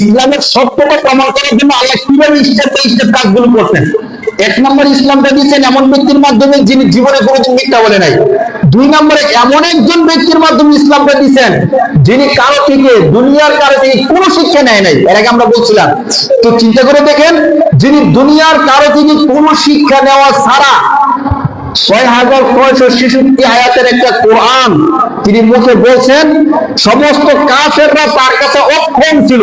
ইসলামের সত্যতা প্রমাণ করার জন্য আল্লাহ কীভাবে স্টেপ বাই কাজগুলো করতেন এক নম্বর ইসলামটা দিচ্ছেন এমন ব্যক্তির মাধ্যমে যিনি জীবনে কোনোদিন মিথ্যা বলে নাই। দুই নম্বরে এমন একজন ব্যক্তির মাধ্যমে ইসলামটা দিচ্ছেন যিনি কারও থেকে, দুনিয়ার কারও থেকে কোনো শিক্ষা নেয় নাই। এর আগে আমরা বলছিলাম, তো চিন্তা করে দেখেন, যিনি দুনিয়ার কারও থেকে কোনো শিক্ষা নেওয়া ছাড়া ছয় হাজার ছেষট্টি আয়াতের একটা কোরআন তিনি মুখে বলছেন, সমস্ত কাফেররা তার কাছে অক্ষম ছিল।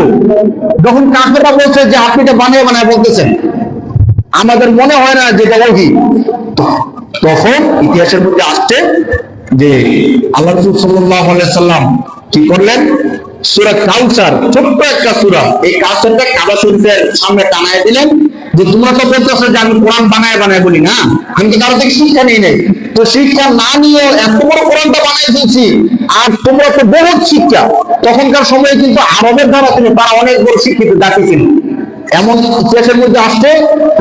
যখন কাফেররা বলছে যে আপনি এটা বানিয়ে বানায় বলতেছেন, আমাদের মনে হয় না যে এটা কি? তখন ইতিহাসের মধ্যে আসছে যে আল্লাহ সাল্লাম কি করলেন? তখনকার সময়ে কিন্তু আরবের দ্বারা ছিল তারা অনেক বড় শিক্ষিত জাতি এমন ইতিহাসের মধ্যে আসছে,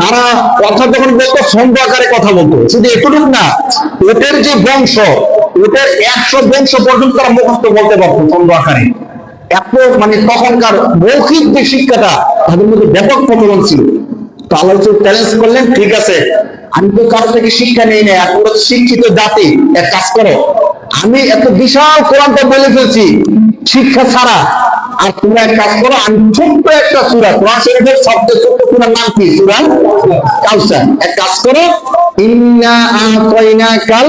তারা কথা যখন বলতো ছন্দ আকারে কথা বলতো। শুধু এটুকু না, ওদের যে বংশ, ওদের একশো বংশ পর্যন্ত তারা মুখস্থ বলতে পারতো ছন্দ আকারে। এত মানে তখনকার মৌখিক যে শিক্ষাটা, তাদের মধ্যে ব্যাপক প্রচলন ছিল। তো আল্লাহ চ্যালেঞ্জ করলেন, ঠিক আছে, আমি তো কারও থেকে শিক্ষা নেই না এখন শিক্ষিত জাতি, এক কাজ করো। আমি এত বিশাল কোরআনটা বলে ফেলছি, শিক্ষা ছাড়া আর তোমরা এক কাজ করো, আমি ছোট্ট একটা সুরা, কোরআন শরীফের সবচেয়ে ছোট্ট সুরার নাম কি? সুরা কাউসার। এক কাজ করো, ইন্না আতাইনা কাল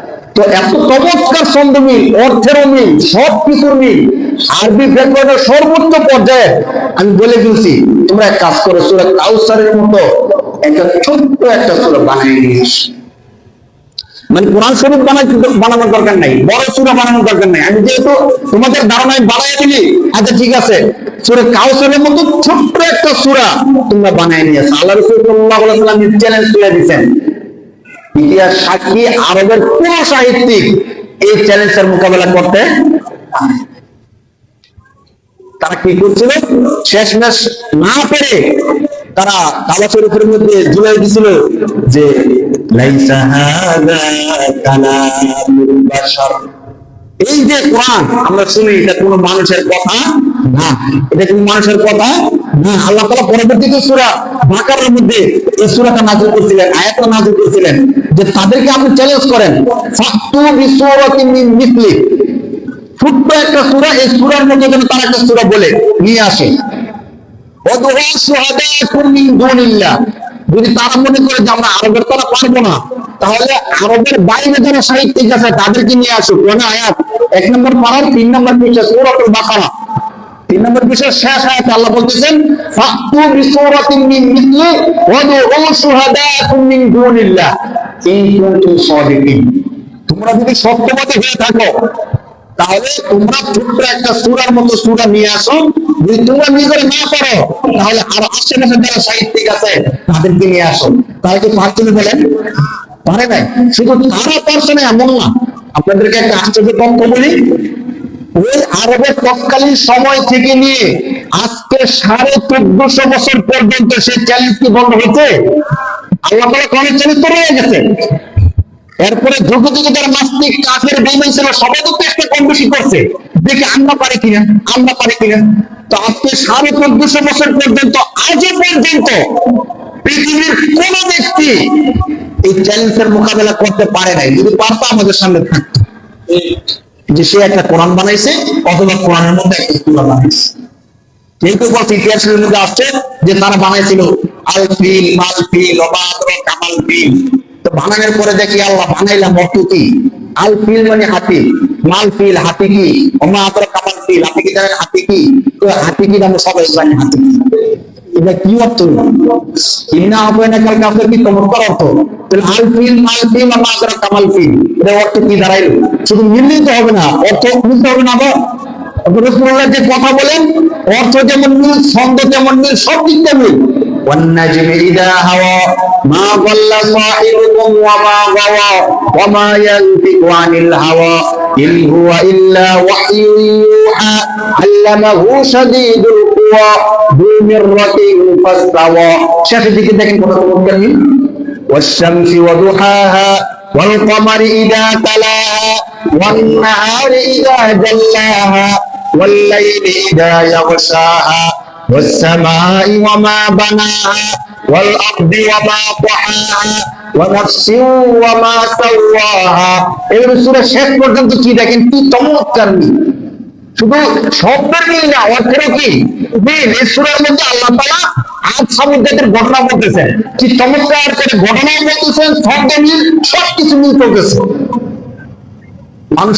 তো এত চমৎকার ছন্দমিল অর্থেরও মিল, সব কিছুর মিল। আরবি ব্যাকরণের সর্বোচ্চ পর্যায়ে আমি বলে দিয়েছি, তোমরা এক কাজ করো, সুরা কাউসারের মতো একটা ছোট্ট একটা সুরা বানিয়ে নিয়ে। মানে কোরআন শরীফ বানাই বানানোর দরকার নাই, বড় সুরা বানানোর দরকার নাই। আমি যেহেতু তোমাদের ধারণায় বানাই দিলি আচ্ছা ঠিক আছে, সুরে কাউসারের মতো ছোট্ট একটা সুরা তোমরা বানাই নিয়ে আসো আল্লাহ রসুল সাল্লাহ চ্যালেঞ্জ তুলে দিচ্ছেন ইতিহাস সাক্ষী আরবের কোন সাহিত্যিক এই চ্যালেঞ্জের মোকাবেলা করতে তারা কি করছিল? শেষমেশ না পেরে তারা কাবা শরীফের মধ্যে জুলাই দিছিল যে এই যে কোরআন, আমরা শুনি, এটা কোনো মানুষের কথা না। এটা কোনো মানুষের কথা না। আল্লাহ তাআলা পরবর্তীতে সূরা বাকারার মধ্যে এই সূরাটা নাযিল করছিলেন, আয়াতটা নাযিল করছিলেন, যে তাদেরকে আপনি চ্যালেঞ্জ করেন। ছোট্ট একটা সূরা, এই সূরার মধ্যে যেন তার একটা সূরা বলে, নিয়ে আসে। যদি তারা মনে করে যে আমরা আরবের তারা পারব না, তাহলে আরবের বাইরে যারা সাহিত্যিক আছে, তাদেরকে নিয়ে আসুক। কোন আয়াত? এক নম্বর পাড়ার তিন নম্বর পৃষ্ঠা সূরাতুল বাকারা। তিন নম্বর বিষয় শেষ আয়াতে আল্লাহ বলতেছেন, ফাতু বিসূরাতিন মিন মিসলি ওয়াদউ শুহাদাকুম মিন দুনিল্লাহ। তোমরা যদি সত্যবাদী হয়ে থাকো, তাহলে তোমরা ছোট্ট একটা সুরার মতো সুরা নিয়ে আসো। যদি তোমরা নিজেরা না পারো, তাহলে আর আশেপাশে যারা সাহিত্যিক আছে, তাদেরকে নিয়ে আসো। তারা কি পারছেন বলেন পারে নাই। শুধু তারা পারছে না, এমন না। আপনাদেরকে একটা আশ্চর্য তথ্য বলি। ওই আরবের তৎকালীন সময় থেকে নিয়ে আজকে সাড়ে চোদ্দশো বছর পর্যন্ত সেই বন্ধ হয়েছে। এরপরে করছে। আমরা পারি কিনা, আমরা পারি কিনা। তো আজকে সাড়ে চোদ্দশো বছর পর্যন্ত, আজও পর্যন্ত পৃথিবীর কোন ব্যক্তি এই চ্যালেঞ্জের মোকাবেলা করতে পারে নাই। যদি পারতো আমাদের সামনে থাকতো। যে সে একটা কোরআন বানাইছে, অথবা কোরআনের মধ্যে একটা সূরা বানাইছে। ইতিহাসের মধ্যে আসছে যে তারা বানাইছিল আল ফিল মাল ফিল কামাল ফিল তো বানানোর পরে দেখি আল্লাহ বানাইলাম অর্থ কি আল ফিল মানে হাতি। মাল ফিল হাতি কি? অমা আতর কামাল ফিল হাতি কি জানেন হাতি কি? তো হাতি কি আমরা সবাই জানি হাতি কি। এটা কি অর্থ ইন্না হবে না কাল কাফের কি চমৎকার অর্থ তাহলে আল ফিল মাল ফিল অমা আতর কামাল ফিল এটা অর্থ কি দাঁড়াইলো শুধু মিললেই তো হবে না অর্থ বুঝতে হবে না আবার রসুল্লাহ যে কথা বলেন অর্থ যেমন মিল ছন্দ যেমন মিল সব দিকটা মিল والنجم إذا هوى ما ضل صاحبكم وما غوى وما ينطق عن الهوى إن هو إلا وحي يوحى علمه شديد القوى ذو مرة فاستوى شاف الذكر ده كان كنا والشمس وضحاها والقمر إذا تلاها والنهار إذا جلاها والليل إذا يغشاها والسماء وما بناها والأرض وما طحاها ونفس وما سواها এবারে সূরা শেষ পর্যন্ত কি দেখেন কি চমৎকার মিল শুধু শব্দের মিল না অর্থের কি? মানুষ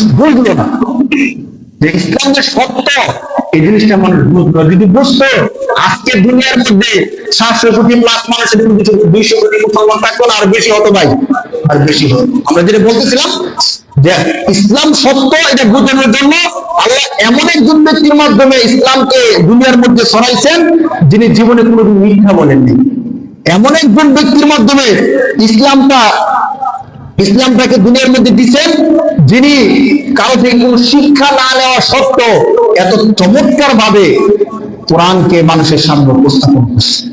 না। এই জিনিসটা যদি বুঝতো, আজকে দুনিয়ার মধ্যে সাতশো কোটি লাখ মানুষের দুইশো কোটি মুসলমান থাকতো আর বেশি হতো ভাই। আর বেশি হতো। আমরা যেটা বলতেছিলাম যে ইসলাম সত্য, এটা বোঝানোর জন্য আল্লাহ এমন একজন ব্যক্তির মাধ্যমে ইসলামকে দুনিয়ার মধ্যে ছড়াইছেন যিনি জীবনে কোনোদিন মিথ্যা বলেননি। এমন একজন ব্যক্তির মাধ্যমে ইসলামটা, ইসলামটাকে দুনিয়ার মধ্যে দিচ্ছেন যিনি কারও থেকে কোনো শিক্ষা না নেওয়া সত্ত্বেও এত চমৎকার ভাবে কোরআনকে মানুষের সামনে উপস্থাপন করছে